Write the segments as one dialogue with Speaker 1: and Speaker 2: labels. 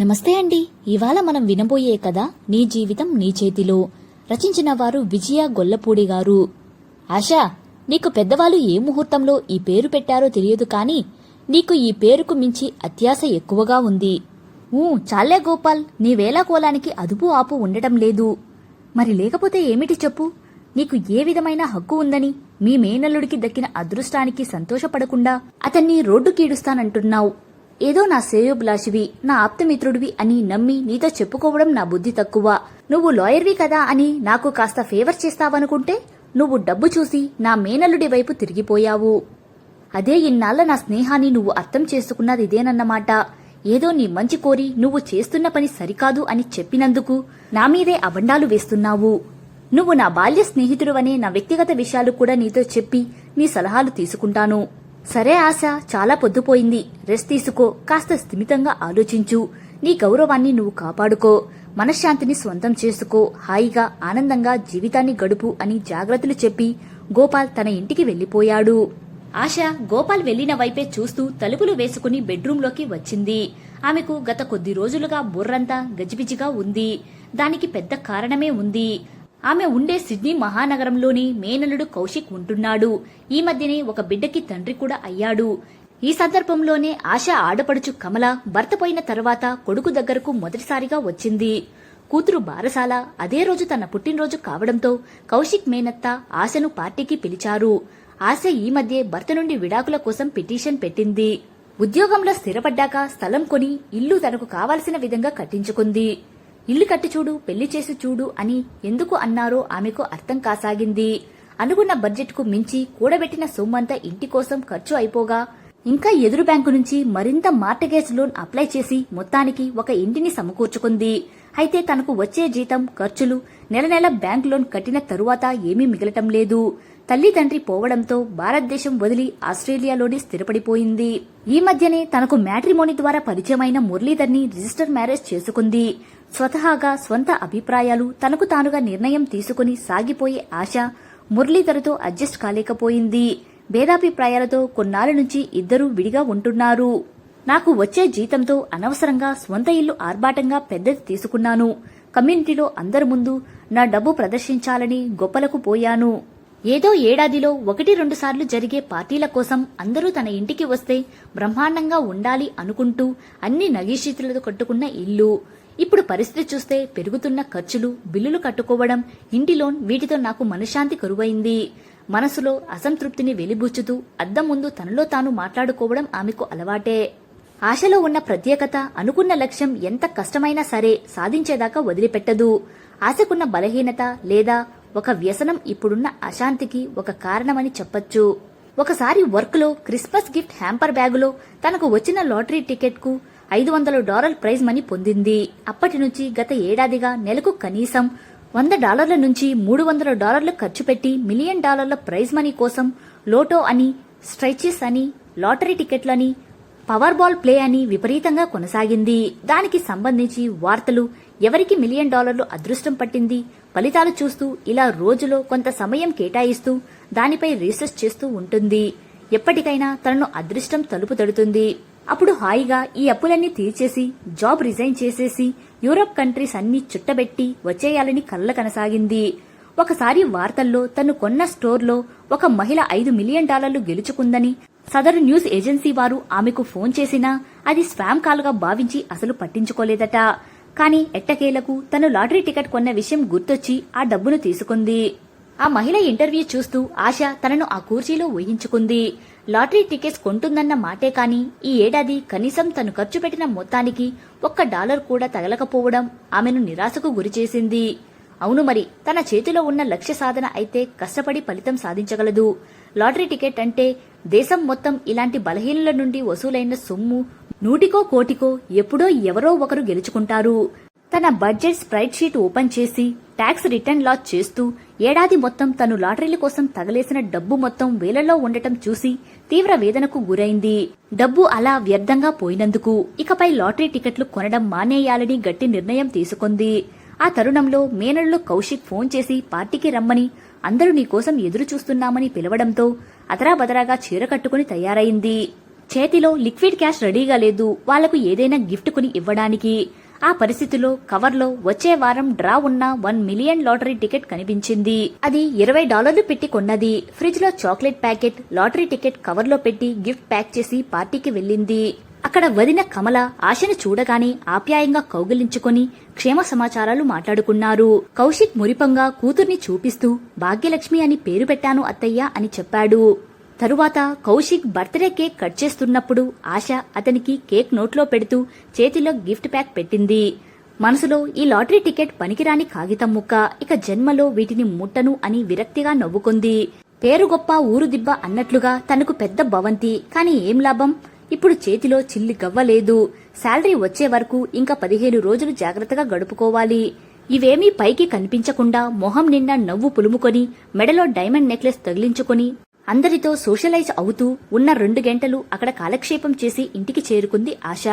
Speaker 1: నమస్తే అండి. ఇవాళ మనం వినబోయే కథ నీ జీవితం నీ చేతిలో. రచించిన వారు విజయ గొల్లపూడి గారు. ఆశా నీకు పెద్దవాళ్ళు ఏ ముహూర్తంలో ఈ పేరు పెట్టారో తెలియదు కాని నీకు ఈ పేరుకు మించి అత్యాశ ఎక్కువగా ఉంది. ఊ చాలే గోపాల్ నీ వేలాకోలానికి అదుపు ఆపు ఉండటం లేదు. మరి లేకపోతే ఏమిటి చెప్పు? నీకు ఏ విధమైన హక్కు ఉందని మీ మేనల్లుడికి దక్కిన అదృష్టానికి సంతోషపడకుండా అతన్ని రోడ్డు కీడుస్తానంటున్నావు. ఏదో నా శ్రేయోభిలాషివి నా ఆప్తమిత్రుడివి అని నమ్మి నీతో చెప్పుకోవడం నా బుద్ధి తక్కువ. నువ్వు లాయర్వి కదా అని నాకు కాస్త ఫేవర్ చేస్తావనుకుంటే నువ్వు డబ్బు చూసి నా మేనల్లుడి వైపు తిరిగిపోయావు. అదే ఇన్నాళ్ళ నా స్నేహాన్ని నువ్వు అర్థం చేసుకున్నది ఇదేనన్నమాట. ఏదో నీ మంచి కోరి నువ్వు చేస్తున్న పని సరికాదు అని చెప్పినందుకు నా మీదే అబండాలు వేస్తున్నావు. నువ్వు నా బాల్య స్నేహితుడువనే నా వ్యక్తిగత విషయాలు కూడా నీతో చెప్పి నీ సలహాలు తీసుకుంటాను. సరే ఆశ చాలా పొద్దుపోయింది. రెస్ట్ తీసుకో కాస్త స్థిమితంగా ఆలోచించు. నీ గౌరవాన్ని నువ్వు కాపాడుకో. మనశ్శాంతిని స్వంతం చేసుకో. హాయిగా ఆనందంగా జీవితాన్ని గడుపు అని జాగ్రత్తలు చెప్పి గోపాల్ తన ఇంటికి వెళ్ళిపోయాడు ఆశ గోపాల్ వెళ్ళిన వైపే చూస్తూ తలుపులు వేసుకుని బెడ్రూంలోకి వచ్చింది. ఆమెకు గత కొద్ది రోజులుగా బుర్రంతా గజిబిజిగా ఉంది. దానికి పెద్ద కారణమే ఉంది. ఆమె ఉండే సిడ్నీ మహానగరంలోని మేనలుడు కౌశిక్ ఉంటున్నాడు. ఈ మధ్యనే ఒక బిడ్డకి తండ్రి కూడా అయ్యాడు. ఈ సందర్భంలోనే ఆశ ఆడపడుచు కమల భర్త పోయిన తర్వాత కొడుకు దగ్గరకు మొదటిసారిగా వచ్చింది. కూతురు బారసాల అదే రోజు తన పుట్టినరోజు కావడంతో కౌశిక్ మేనత్త ఆశను పార్టీకి పిలిచారు. ఆశ ఈ మధ్య భర్త నుండి విడాకుల కోసం పిటిషన్ పెట్టింది. ఉద్యోగంలో స్థిరపడ్డాక స్థలం కొని ఇల్లు తనకు కావలసిన విధంగా కట్టించుకుంది. ఇల్లు కట్టి చూడు పెళ్ళి చేసి చూడు అని ఎందుకు అన్నారో ఆమెకు అర్థం కాసాగింది. అనుకున్న బడ్జెట్కు మించి కూడబెట్టిన సొమ్మంతా ఇంటి కోసం ఖర్చు అయిపోగా ఇంకా ఎదురు బ్యాంకు నుంచి మరింత మార్టగేజ్ లోన్ అప్లై చేసి మొత్తానికి ఒక ఇంటిని సమకూర్చుకుంది. అయితే తనకు వచ్చే జీతం ఖర్చులు నెల నెల బ్యాంక్ లోన్ కట్టిన తరువాత ఏమీ మిగలటం లేదు. తల్లి తండ్రి పోవడంతో భారతదేశం వదిలి ఆస్ట్రేలియాలోనే స్థిరపడిపోయింది. ఈ మధ్యనే తనకు మ్యాట్రిమోని ద్వారా పరిచయమైన మురళీధర్ని రిజిస్టర్ మ్యారేజ్ చేసుకుంది. స్వతహాగా స్వంత అభిప్రాయాలు తనకు తానుగా నిర్ణయం తీసుకుని సాగిపోయే ఆశ మురళీధర్తో అడ్జస్ట్ కాలేకపోయింది. భేదాభిప్రాయాలతో కొన్నాళ్ళ నుంచి ఇద్దరూ విడిగా ఉంటున్నారు. నాకు వచ్చే జీతంతో అనవసరంగా స్వంత ఇల్లు ఆర్భాటంగా పెద్దది తీసుకున్నాను. కమ్యూనిటీలో అందరి ముందు నా డబ్బు ప్రదర్శించాలని గొప్పలకు పోయాను. ఏదో ఏడాదిలో ఒకటి రెండు సార్లు జరిగే పార్టీల కోసం అందరూ తన ఇంటికి వస్తే బ్రహ్మాండంగా ఉండాలి అనుకుంటూ అన్ని నగీషితులతో కట్టుకున్న ఇల్లు. ఇప్పుడు పరిస్థితి చూస్తే పెరుగుతున్న ఖర్చులు బిల్లులు కట్టుకోవడం ఇంటి లోన్ వీటితో నాకు మనశ్శాంతి కరువైంది. మనసులో అసంతృప్తిని వెలిబుచ్చుతూ అద్దం ముందు తనలో తాను మాట్లాడుకోవడం ఆమెకు అలవాటే. ఆశలో ఉన్న ప్రత్యేకత అనుకున్న లక్ష్యం ఎంత కష్టమైనా సరే సాధించేదాకా వదిలిపెట్టదు. ఆశకున్న బలహీనత లేదా ఒక వ్యసనం ఇప్పుడున్న అశాంతికి ఒక కారణమని చెప్పొచ్చు. ఒకసారి వర్క్లో క్రిస్మస్ గిఫ్ట్ హ్యాంపర్ బ్యాగులో తనకు వచ్చిన లాటరీ టికెట్కు ఐదు వందల డాలర్ ప్రైజ్ మనీ పొందింది. అప్పటి నుంచి గత ఏడాదిగా నెలకు కనీసం వంద డాలర్ల నుంచి మూడు వందల డాలర్లు ఖర్చు పెట్టి మిలియన్ డాలర్ల ప్రైజ్ మనీ కోసం లోటో అని స్ట్రైచెస్ అని లాటరీ టికెట్లని పవర్ బాల్ ప్లే అని విపరీతంగా కొనసాగింది. దానికి సంబంధించి వార్తలు ఎవరికి మిలియన్ డాలర్లు అదృష్టం పట్టింది ఫలితాలు చూస్తూ ఇలా రోజులో కొంత సమయం కేటాయిస్తూ దానిపై రీసెర్చ్ చేస్తూ ఉంటుంది. ఎప్పటికైనా తనను అదృష్టం తలుపు తడుతుంది. అప్పుడు హాయిగా ఈ అప్పులన్నీ తీర్చేసి జాబ్ రిజైన్ చేసేసి యూరప్ కంట్రీస్ అన్ని చుట్టబెట్టి వచ్చేయాలని కళ్ళ కనసాగింది. ఒకసారి వార్తల్లో తను కొన్న స్టోర్లో ఒక మహిళ ఐదు మిలియన్ డాలర్లు గెలుచుకుందని సదరు న్యూస్ ఏజెన్సీ వారు ఆమెకు ఫోన్ చేసినా అది స్పామ్ కాల్గా భావించి అసలు పట్టించుకోలేదట. కానీ ఎట్టకేలకు తను లాటరీ టికెట్ కొన్న విషయం గుర్తొచ్చి ఆ డబ్బును తీసుకుంది. ఆ మహిళ ఇంటర్వ్యూ చూస్తూ ఆశ తనను ఆ కుర్చీలో ఊహించుకుంది. లాటరీ టికెట్స్ కొంటుందన్న మాటే కాని ఈ ఏడాది కనీసం తను ఖర్చు పెట్టిన మొత్తానికి ఒక్క డాలర్ కూడా తగలకపోవడం ఆమెను నిరాశకు గురిచేసింది అవును మరి తన చేతిలో ఉన్న లక్ష్య సాధన అయితే కష్టపడి ఫలితం సాధించగలదు. లాటరీ టికెట్ అంటే దేశం మొత్తం ఇలాంటి బలహీనుల నుండి వసూలైన సొమ్ము నూటికో కోటికో ఎప్పుడో ఎవరో ఒకరు గెలుచుకుంటారు. తన బడ్జెట్ స్ప్రైడ్ షీట్ ఓపెన్ చేసి ట్యాక్స్ రిటర్న్ లాస్ చేస్తూ ఏడాది మొత్తం తను లాటరీల కోసం తగలేసిన డబ్బు మొత్తం వేలలో ఉండటం చూసి తీవ్ర వేదనకు గురైంది. డబ్బు అలా వ్యర్థంగా పోయినందుకు ఇకపై లాటరీ టికెట్లు కొనడం మానేయాలని గట్టి నిర్ణయం తీసుకుంది. ఆ తరుణంలో మేనల్లో కౌశిక్ ఫోన్ చేసి పార్టీకి రమ్మని అందరూ నీకోసం ఎదురు చూస్తున్నామని పిలవడంతో అదరాబదరాగా చీర కట్టుకుని తయారైంది. చేతిలో లిక్విడ్ క్యాష్ రెడీగా లేదు. వాళ్ళకు ఏదైనా గిఫ్ట్ కొని ఇవ్వడానికి. ఆ పరిస్థితిలో కవర్లో వచ్చే వారం డ్రా ఉన్న వన్ మిలియన్ లాటరీ టికెట్ కనిపించింది. అది ఇరవై డాలర్లు పెట్టి కొన్నది. ఫ్రిడ్జ్లో చాక్లెట్ ప్యాకెట్ లాటరీ టికెట్ కవర్లో పెట్టి గిఫ్ట్ ప్యాక్ చేసి పార్టీకి వెళ్ళింది. అక్కడ వదిన కమల ఆశను చూడగానే ఆప్యాయంగా కౌగిలించుకొని క్షేమ సమాచారాలు మాట్లాడుకున్నారు. కౌశిక్ మురిపంగా కూతుర్ని చూపిస్తూ భాగ్యలక్ష్మి అని పేరు పెట్టాను అత్తయ్య అని చెప్పాడు. తరువాత కౌశిక్ బర్త్డే కేక్ కట్ చేస్తున్నప్పుడు ఆశ అతనికి కేక్ నోట్లో పెడుతూ చేతిలో గిఫ్ట్ ప్యాక్ పెట్టింది. మనసులో ఈ లాటరీ టికెట్ పనికిరాని కాగితం ముక్క ఇక జన్మలో వీటిని ముట్టను అని విరక్తిగా నవ్వుకుంది. పేరు గొప్ప ఊరు దిబ్బ అన్నట్లుగా తనకు పెద్ద భవంతి కాని ఏం లాభం? ఇప్పుడు చేతిలో చిల్లి గవ్వలేదు శాలరీ వచ్చే వరకు ఇంకా పదిహేను రోజులు జాగ్రత్తగా గడుపుకోవాలి. ఇవేమీ పైకి కనిపించకుండా మొహం నిండా నవ్వు పులుముకొని మెడలో డైమండ్ నెక్లెస్ తగిలించుకొని అందరితో సోషలైజ్ అవుతూ ఉన్న రెండు గంటలు అక్కడ కాలక్షేపం చేసి ఇంటికి చేరుకుంది ఆశ.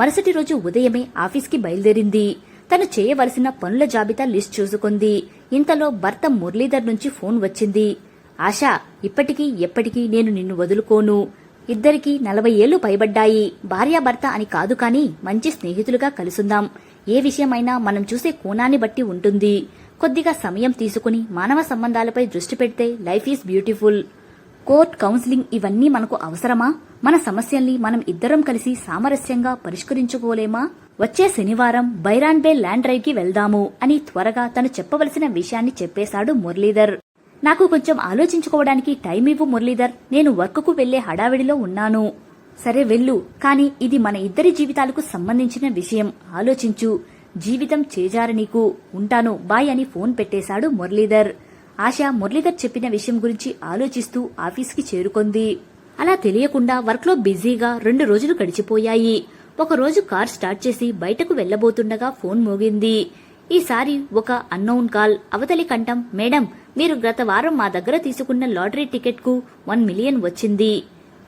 Speaker 1: మరుసటి రోజు ఉదయమే ఆఫీస్కి బయలుదేరింది. తను చేయవలసిన పనుల జాబితా లిస్ట్ చూసుకుంది. ఇంతలో భర్త మురళీధర్ నుంచి ఫోన్ వచ్చింది. ఆశ ఇప్పటికీ ఎప్పటికీ నేను నిన్ను వదులుకోను. ఇద్దరికీ నలభై ఏళ్ళు పైబడ్డాయి. భార్యాభర్త అని కాదు కాని మంచి స్నేహితులుగా కలుసుందాం. ఏ విషయమైనా మనం చూసే కోణాన్ని బట్టి ఉంటుంది. కొద్దిగా సమయం తీసుకుని మానవ సంబంధాలపై దృష్టి పెడితే life is beautiful. Court counselling ఇవన్నీ మనకు అవసరమా? మన సమస్యల్ని మనం ఇద్దరం కలిసి సామరస్యంగా పరిష్కరించుకోలేమా? వచ్చే శనివారం బైరాన్బే ల్యాండ్ డ్రైవ్కి కి వెళ్దాము అని త్వరగా తను చెప్పవలసిన విషయాన్ని చెప్పేశాడు మురళీధర్. నాకు కొంచెం ఆలోచించుకోవడానికి టైం ఇవ్వు మురళీధర్. నేను వర్క్కు వెళ్ళే హడావిడిలో ఉన్నాను. సరే వెళ్ళు. కాని ఇది మన ఇద్దరి జీవితాలకు సంబంధించిన విషయం. ఆలోచించు. జీవితం చేజారు నీకు. ఉంటాను. బాయ్ అని ఫోన్ పెట్టేశాడు మురళీధర్. ఆశ మురళీధర్ చెప్పిన విషయం గురించి ఆలోచిస్తూ ఆఫీస్కి చేరుకుంది. అలా తెలియకుండా వర్క్లో బిజీగా రెండు రోజులు గడిచిపోయాయి. ఒకరోజు కార్ స్టార్ట్ చేసి బయటకు వెళ్ళబోతుండగా ఫోన్ మోగింది. ఈసారి ఒక అన్నౌన్ కాల్ అవతలి కంఠం మేడం మీరు గత వారం మా దగ్గర తీసుకున్న లాటరీ టికెట్కు వన్ మిలియన్ వచ్చింది.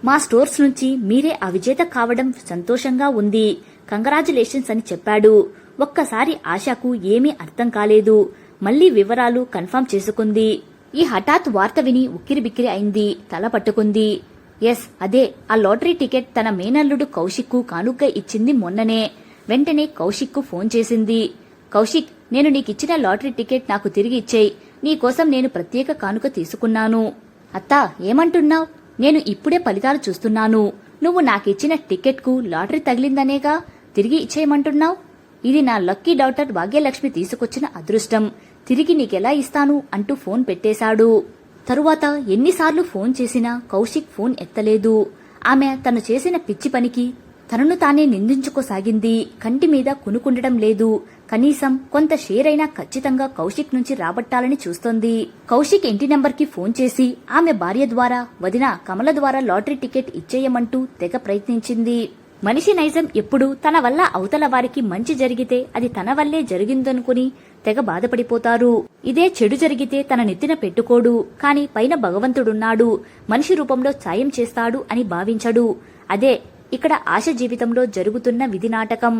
Speaker 1: మా స్టోర్స్ నుంచి మీరే ఆ విజేత కావడం సంతోషంగా ఉంది. కంగ్రాచులేషన్స్ అని చెప్పాడు. ఒక్కసారి ఆశకు ఏమీ అర్థం కాలేదు. మళ్ళీ వివరాలు కన్ఫర్మ్ చేసుకుంది. ఈ హఠాత్ వార్త విని ఉక్కిరిబిక్కిరి అయింది. తల పట్టుకుంది. ఎస్ అదే. ఆ లాటరీ టికెట్ తన మేనల్లుడు కౌశిక్కు కానుక ఇచ్చింది మొన్ననే. వెంటనే కౌశిక్కు ఫోన్ చేసింది. కౌశిక్ నేను నీకిచ్చిన లాటరీ టికెట్ నాకు తిరిగి ఇచ్చేయి. నీకోసం నేను ప్రత్యేక కానుక తీసుకున్నాను. అత్తా ఏమంటున్నావ్? నేను ఇప్పుడే ఫలితాలు చూస్తున్నాను. నువ్వు నాకిచ్చిన టికెట్కు లాటరీ తగిలిందనేగా తిరిగి ఇచ్చేయమంటున్నావు? ఇది నా లక్కీ డాక్టర్ భాగ్యలక్ష్మి తీసుకొచ్చిన అదృష్టం. తిరిగి నీకెలా ఇస్తాను అంటూ ఫోన్ పెట్టేశాడు. తరువాత ఎన్నిసార్లు ఫోన్ చేసినా కౌశిక్ ఫోన్ ఎత్తలేదు. ఆమె తను చేసిన పిచ్చి పనికి తనను తానే నిందించుకోసాగింది. కంటి మీద కొనుక్కుండడం లేదు. కనీసం కొంత షేర్ అయినా ఖచ్చితంగా కౌశిక్ నుంచి రాబట్టాలని చూస్తోంది. కౌశిక్ ఇంటి నెంబర్కి ఫోన్ చేసి ఆమె భార్య ద్వారా వదిన కమల ద్వారా లాటరీ టికెట్ ఇచ్చేయమంటూ తెగ ప్రయత్నించింది. మనిషి నైజం ఎప్పుడు తన వల్ల అవతల వారికి మంచి జరిగితే అది తన వల్లే జరిగిందనుకుని తెగ బాధపడిపోతారు. ఇదే చెడు జరిగితే తన నెత్తిన పెట్టుకోడు. కాని పైన భగవంతుడున్నాడు. మనిషి రూపంలో సాయం చేస్తాడు అని భావించడు. అదే ఇక్కడ ఆశ జీవితంలో జరుగుతున్న విధి నాటకం.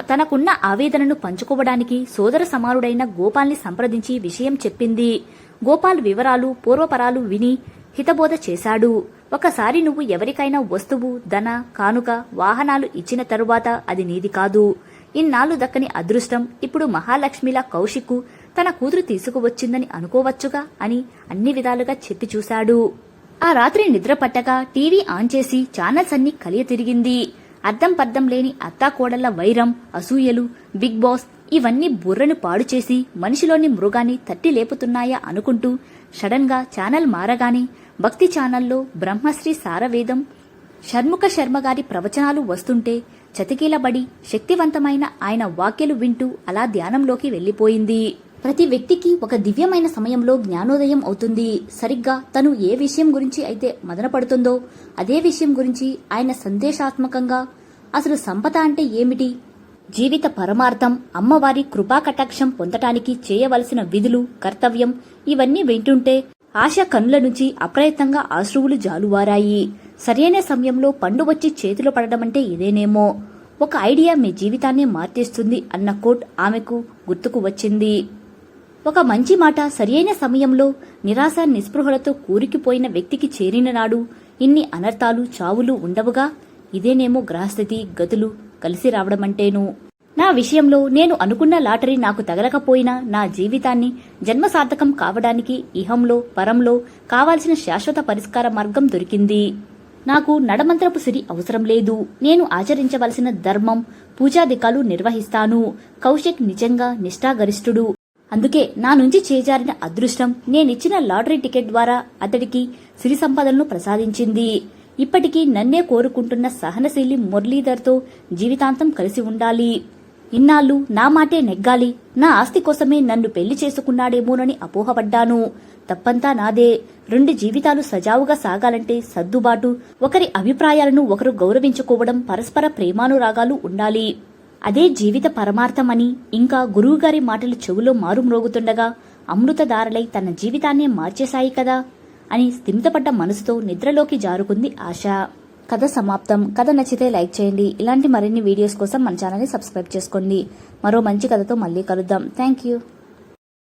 Speaker 1: తనకున్న ఆవేదనను పంచుకోవడానికి సోదర సమానుడైన గోపాల్ని సంప్రదించి విషయం చెప్పింది. గోపాల్ వివరాలు పూర్వపరాలు విని హితబోధ చేశాడు. ఒకసారి నువ్వు ఎవరికైనా వస్తువు ధన కానుక వాహనాలు ఇచ్చిన తరువాత అది నీది కాదు. ఇన్నాళ్ళు దక్కని అదృష్టం ఇప్పుడు మహాలక్ష్మిలా కౌశిక్కు తన కూతురు తీసుకువచ్చిందని అనుకోవచ్చుగా అని అన్ని విధాలుగా చెప్పి చూశాడు. ఆ రాత్రి నిద్రపట్టగా టీవీ ఆన్ చేసి ఛానల్స్ అన్ని కలియ తిరిగింది. అద్దం పద్దం లేని అత్తాకోడళ్ళ వైరం అసూయలు బిగ్ బాస్ ఇవన్నీ బుర్రను పాడు చేసి మనిషిలోని మృగాన్ని తట్టి లేపుతున్నాయా అనుకుంటూ సడన్గా ఛానల్ మారగానే భక్తి ఛానల్లో బ్రహ్మశ్రీ సారవేదం షణ్ముఖ శర్మ గారి ప్రవచనాలు వస్తుంటే చతికిలబడి శక్తివంతమైన ఆయన వాక్యలు వింటూ అలా ధ్యానంలోకి వెళ్ళిపోయింది. ప్రతి వ్యక్తికి ఒక దివ్యమైన సమయంలో జ్ఞానోదయం అవుతుంది. సరిగ్గా తను ఏ విషయం గురించి అయితే మదనపడుతుందో అదే విషయం గురించి ఆయన సందేశాత్మకంగా అసలు సంపద అంటే ఏమిటి? జీవిత పరమార్థం అమ్మవారి కృపా కటాక్షం పొందటానికి చేయవలసిన విధులు కర్తవ్యం ఇవన్నీ వింటుంటే ఆశ కన్నుల నుంచి అప్రయత్నంగా ఆశ్రువులు జాలువారాయి. సరైన సమయంలో పండు వచ్చి చేతిలో పడడమంటే ఇదేనేమో. ఒక ఐడియా మీ జీవితాన్నే మార్చేస్తుంది అన్న కోట్ ఆమెకు గుర్తుకు వచ్చింది. ఒక మంచి మాట సరియైన సమయంలో నిరాశ నిస్పృహలతో కూరికిపోయిన వ్యక్తికి చేరిన నాడు ఇన్ని అనర్థాలు చావులు ఉండవుగా? ఇదేనేమో గ్రహస్థితి గతులు కలిసి రావడమంటేను? నా విషయంలో నేను అనుకున్న లాటరీ నాకు తగలకపోయినా నా జీవితాన్ని జన్మసార్థకం కావడానికి ఇహంలో పరంలో కావాల్సిన శాశ్వత పరిష్కార మార్గం దొరికింది. నాకు నడమంత్రపు సిరి అవసరం లేదు. నేను ఆచరించవలసిన ధర్మం పూజాదికాలు నిర్వహిస్తాను. కౌశిక్ నిజంగా నిష్ఠాగరిష్ఠుడు. అందుకే నా నుంచి చేజారిన అదృష్టం నేనిచ్చిన లాటరీ టికెట్ ద్వారా అతడికి సిరి సంపదలను ప్రసాదించింది. ఇప్పటికీ నన్నే కోరుకుంటున్న సహనశీలి మురళీధర్తో జీవితాంతం కలిసి ఉండాలి. ఇన్నాళ్ళు నా మాటే నెగ్గాలి. నా ఆస్తి కోసమే నన్ను పెళ్ళి చేసుకున్నాడేమోనని అపోహపడ్డాను. తప్పంతా నాదే. రెండు జీవితాలు సజావుగా సాగాలంటే సర్దుబాటు ఒకరి అభిప్రాయాలను ఒకరు గౌరవించుకోవడం పరస్పర ప్రేమానురాగాలు ఉండాలి. అదే జీవిత పరమార్థమని ఇంకా గురువుగారి మాటలు చెవులో మారుమ్రోగుతుండగా అమృతధారలై తన జీవితాన్నే మార్చేశాయి కదా అని స్థిమితపడ్డ మనసుతో నిద్రలోకి జారుకుంది ఆశ. కథ సమాప్తం. కథ నచ్చితే లైక్ చేయండి. ఇలాంటి మరిన్ని వీడియోస్ కోసం మన ఛానల్ని సబ్స్క్రైబ్ చేసుకోండి. మరో మంచి కథతో మళ్ళీ కలుద్దాం. Thank you